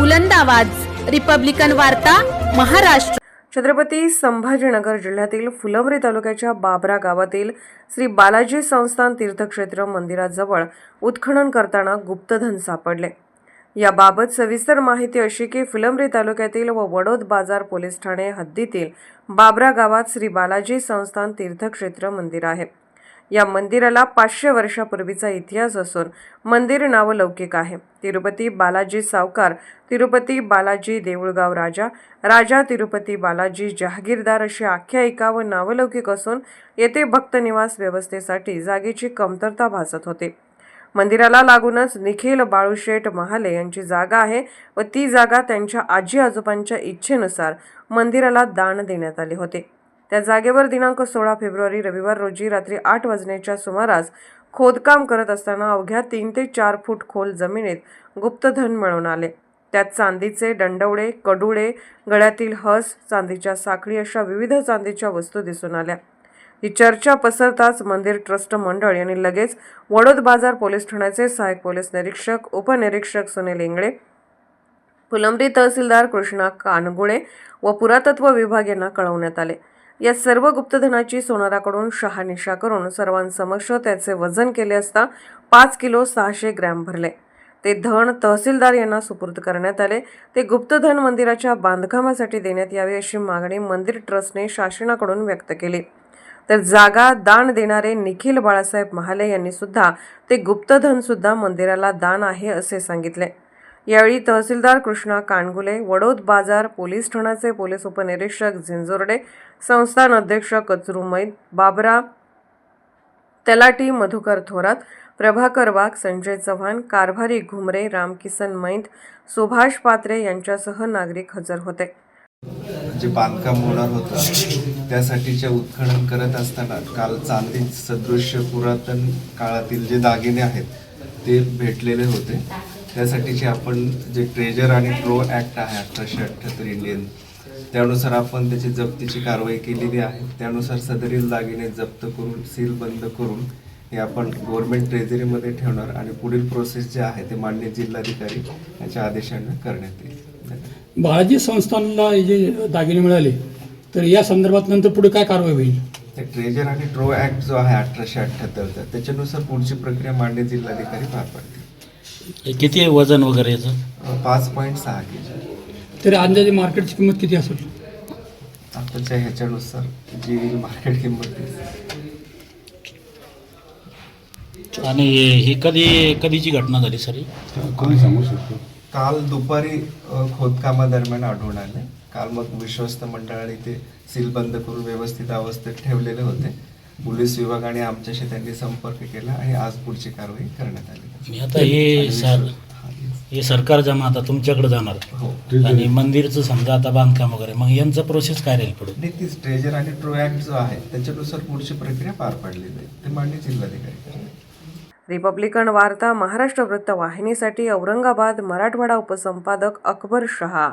बुलंद आवाज. रिपब्लिकन वार्ता महाराष्ट्र. छत्रपती संभाजीनगर जिल्ह्यातील फुलंब्री तालुक्याच्या बाबरा गावातील श्री बालाजी संस्थान तीर्थक्षेत्र मंदिराजवळ उत्खनन करताना गुप्तधन सापडले. याबाबत सविस्तर माहिती अशी की फुलंब्री तालुक्यातील व वडोद बाजार पोलीस ठाणे हद्दीतील बाबरा गावात श्री बालाजी संस्थान तीर्थक्षेत्र मंदिर आहे. या मंदिराला पाचशे वर्षापूर्वीचा इतिहास असून मंदिर नावलौकिक आहे. तिरुपती बालाजी सावकार तिरुपती बालाजी देऊळगाव राजा राजा तिरुपती बालाजी जहागीरदार अशी आख्यायिका व नावलौकिक असून येथे भक्तनिवास व्यवस्थेसाठी जागेची कमतरता भासत होती. मंदिराला लागूनच निखिल बाळूशेठ महाले यांची जागा आहे व ती जागा त्यांच्या आजी आजोबांच्या इच्छेनुसार मंदिराला दान देण्यात आले होते. त्या जागेवर दिनांक सोळा फेब्रुवारी रविवार रोजी रात्री आठ वाजण्याच्या सुमारास खोदकाम करत असताना अवघ्या तीन ते चार फूट खोल जमिनीत गुप्तधन मिळवून आले. त्यात चांदीचे दंडवडे कडुळे गळ्यातील हस चांदीच्या साखळी अशा विविध चांदीच्या वस्तू दिसून आल्या. ही चर्चा पसरताच मंदिर ट्रस्ट मंडळ यांनी लगेच वडोद बाजार पोलीस ठाण्याचे सहाय्यक पोलीस निरीक्षक उपनिरीक्षक सुनील इंगळे फुलंब्री तहसीलदार कृष्णा कानगुळे व पुरातत्व विभाग यांना कळवण्यात आले. या सर्व गुप्तधनाची सोनाराकडून शहानिशा करून सर्वांसमक्ष त्याचे वजन केले असता पाच किलो सहाशे ग्रॅम भरले. ते धन तहसीलदार यांना सुपूर्द करण्यात आले. ते गुप्तधन मंदिराच्या बांधकामासाठी देण्यात यावे अशी मागणी मंदिर ट्रस्टने शासनाकडून व्यक्त केली. तर जागा दान देणारे निखिल बाळासाहेब महाले यांनी सुद्धा ते गुप्तधन सुद्धा मंदिराला दान आहे असे सांगितले. यावेळी तहसीलदार कृष्णा कानगुले वडोद बाजार पोलीस ठाण्याचे पोलीस उपनिरीक्षक झिंजोर्डे संस्थान अध्यक्ष कचरू मैद बाबरा तलाटी मधुकर थोरात प्रभाकर वाघ संजय चव्हाण कारभारी घुमरे रामकिसन मैंद सुभाष पात्रे यांच्यासह नागरिक हजर होते. जे बांधकाम होणार होतं त्यासाठीच्या उत्खनन करत असताना काल चांदी सदृश्य पुरातन काळातील जे दागिने आहेत ते भेटलेले होते. त्यासाठीचे आपण जे ट्रेजर आणि ट्रो ॲक्ट आहे अठराशे अठ्ठ्याहत्तर इंडियन त्यानुसार आपण त्याची जप्तीची कारवाई केलेली आहे. त्यानुसार सदरील दागिने जप्त करून सील बंद करून हे आपण गव्हर्नमेंट ट्रेझरीमध्ये ठेवणार आणि पुढील प्रोसेस जे आहे ते मान्य जिल्हाधिकारी याच्या आदेशानं करण्यात येईल. बाळाजी संस्थानला हे जे दागिने मिळाले तर या संदर्भात नंतर पुढे काय कारवाई होईल? ट्रेजर आणि ट्रो ऍक्ट जो आहे अठराशे अठ्ठ्याहत्तरचा त्याच्यानुसार पुढची प्रक्रिया मान्य जिल्हाधिकारी पार पाडतील. किती आहे वजन वगैरे याचं? अं, पाच पॉईंट सहा के जी तरी अंदाजे मार्केटची किंमत किती असेल? आताच्या ह्याच्यानुसार जी मार्केट किंमत आहे, आणि ही कधी कधीची घटना झाली सर? ही? काल दुपारी अं, खोदकामादरम्यान आढळून आले. काल मग विश्वस्त मंडळाने ते सील बंद करून व्यवस्थित अवस्थेत ठेवलेले होते. पोलीस विभाग आणि आमच्याशी त्यांनी संपर्क केला आणि आज पुढची कारवाई करण्यात आली. आणि आता हे सर हा, सरकार जमा आता तुमच्याकडे जाणार. हो. आणि मंदिरचं समजा आता बांधकाम वगैरे मग यांचं प्रोसेस काय राहील पुढे? नाही तीच ट्रेजर आणि ट्रो ऍक्ट जो आहे त्याच्यानुसार पुढची प्रक्रिया पार पाडली जाईल ते मान्य जिल्हाधिकारी रिपब्लिकन वार्ता महाराष्ट्र वृत्त वाहिनीसाठी औरंगाबाद मराठवाडा उपसंपादक अकबर शहा.